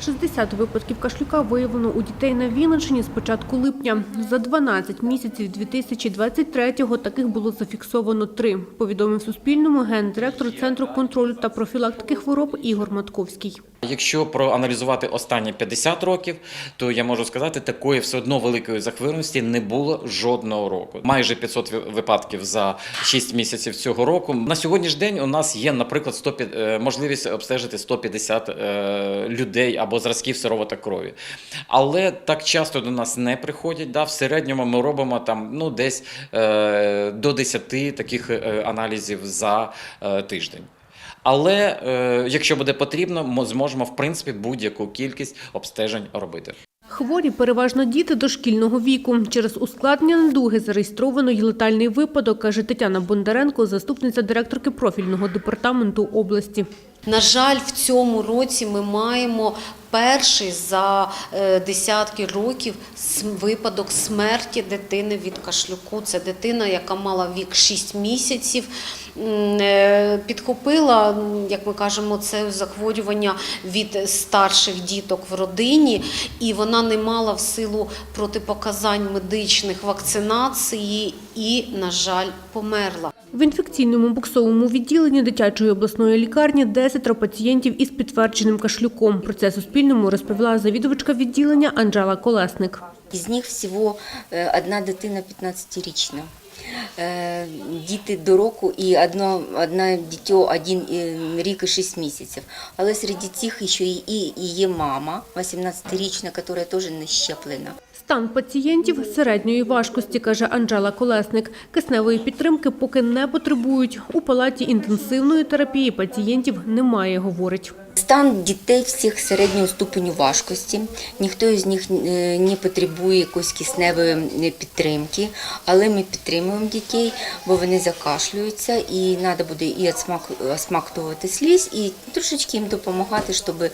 60 випадків кашлюка виявлено у дітей на Вінниччині з початку липня. За 12 місяців 2023-го таких було зафіксовано три, повідомив Суспільному гендиректор Центру контролю та профілактики хвороб Ігор Матковський. Якщо проаналізувати останні 50 років, то я можу сказати, такої все одно великої захворюваності не було жодного року. Майже 500 випадків за 6 місяців цього року. На сьогоднішній день у нас є, наприклад, 100, пі- е, можливість обстежити 150 е, людей або зразків сироваток крові. Але так часто до нас не приходять. Да? В середньому ми робимо там ну десь е, до 10 таких е, аналізів за е, тиждень. Але е, якщо буде потрібно, ми зможемо в принципі будь-яку кількість обстежень робити. Хворі переважно діти дошкільного віку. Через ускладнення недуги зареєстровано й летальний випадок, каже Тетяна Бондаренко, заступниця директорки профільного департаменту області. На жаль, в цьому році ми маємо перший за е, десятки років випадок смерті дитини від кашлюку. Це дитина, яка мала вік 6 місяців, е, підхопила, як ми кажемо, це захворювання від старших діток в родині, і вона не мала в силу протипоказань медичних вакцинації і, на жаль, померла. В інфекційному буксовому відділенні дитячої обласної лікарні 10 пацієнтів із підтвердженим кашлюком. Про це Суспільному розповіла завідувачка відділення Анжела Колесник. Із них всього е, одна дитина 15-річна. Е, Діти до року і одно, одне дитя один е, рік і 6 місяців. Але серед цих ще і, і є мама, 18-річна, яка теж не щеплена. Стан пацієнтів середньої важкості, каже Анжела Колесник. Кисневої підтримки поки не потребують. У палаті інтенсивної терапії пацієнтів немає, говорить. Стан дітей всіх середнього ступеню важкості. Ніхто із них е, не потребує якоїсь кисневої е, підтримки, але ми підтримуємо дітей, бо вони закашлюються, і треба буде і осмактувати слізь, і трошечки їм допомагати, щоб е,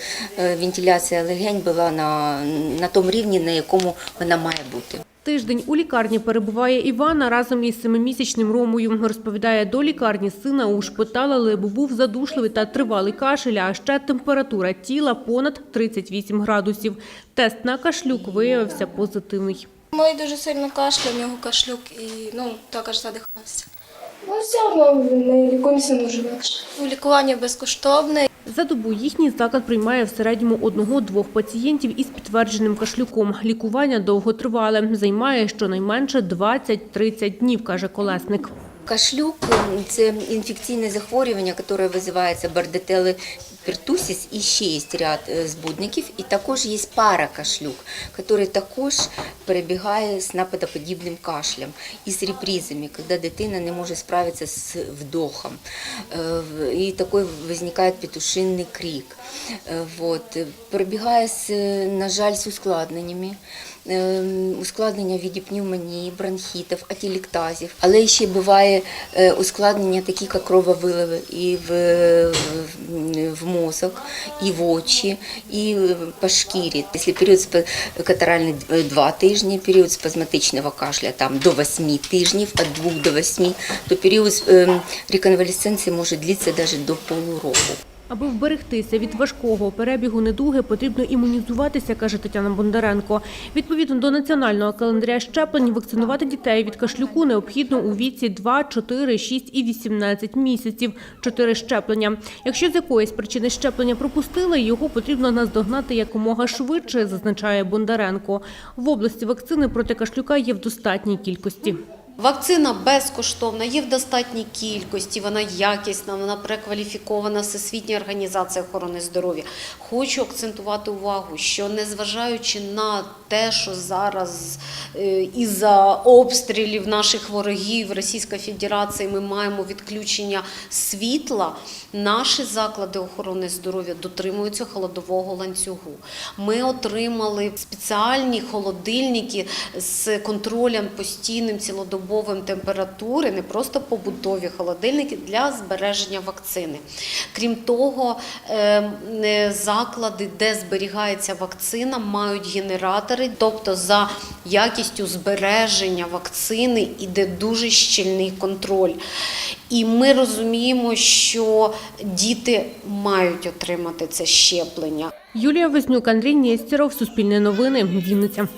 вентиляція легень була на, на тому рівні, на якому вона має бути. Тиждень у лікарні перебуває Івана разом із семимісячним Ромою. Розповідає, до лікарні сина ушпиталили, бо був задушливий та тривалий кашель, а ще температура тіла понад 38 градусів. Тест на кашлюк виявився позитивний. Мой дуже сильно кашляв, у нього кашлюк і ну, також задихався. Ну, все одно ми лікуємося не живеш. Лікування безкоштовне. За добу їхній заклад приймає в середньому одного-двох пацієнтів із підтвердженим кашлюком. Лікування довготривале, займає щонайменше 20-30 днів, каже Колесник. Кашлюк – це інфекційне захворювання, яке визивається бардетели пертусіс, і ще є ряд збудників, і також є паракашлюк, який також перебігає з нападоподібним кашлем і з репризами, коли дитина не може справитися з вдохом. Е, І такий виникає петушинний крик. Е, Вот. Перебігає, на жаль, з ускладненнями. Е, Ускладнення в віді пневмонії, бронхітів, атіліктазів. Але ще буває е, ускладнення, такі як крововиливи і в, в, мозок, і в очі, і по шкірі. Якщо період катаральний 2 тижні, період спазматичного кашля там до 8 тижнів, від 2 до 8, то період е, реконвалесценції може длитися навіть до полуроку. Аби вберегтися від важкого перебігу недуги, потрібно імунізуватися, каже Тетяна Бондаренко. Відповідно до національного календаря щеплень, вакцинувати дітей від кашлюку необхідно у віці 2, 4, 6 і 18 місяців. Чотири щеплення. Якщо з якоїсь причини щеплення пропустили, його потрібно наздогнати якомога швидше, зазначає Бондаренко. В області вакцини проти кашлюка є в достатній кількості. Вакцина безкоштовна, є в достатній кількості, вона якісна, вона прекваліфікована Всесвітня організація охорони здоров'я. Хочу акцентувати увагу, що незважаючи на те, що зараз е, із-за обстрілів наших ворогів Російської Федерації ми маємо відключення світла, наші заклади охорони здоров'я дотримуються холодового ланцюгу. Ми отримали спеціальні холодильники з контролем постійним цілодобовим температури, не просто побутові холодильники для збереження вакцини. Крім того, е, е, заклади, де зберігається вакцина, мають генератори, тобто за якістю збереження вакцини іде дуже щільний контроль. І ми розуміємо, що діти мають отримати це щеплення. Юлія Веснюк, Андрій Нєстєров, Суспільне новини, Вінниця.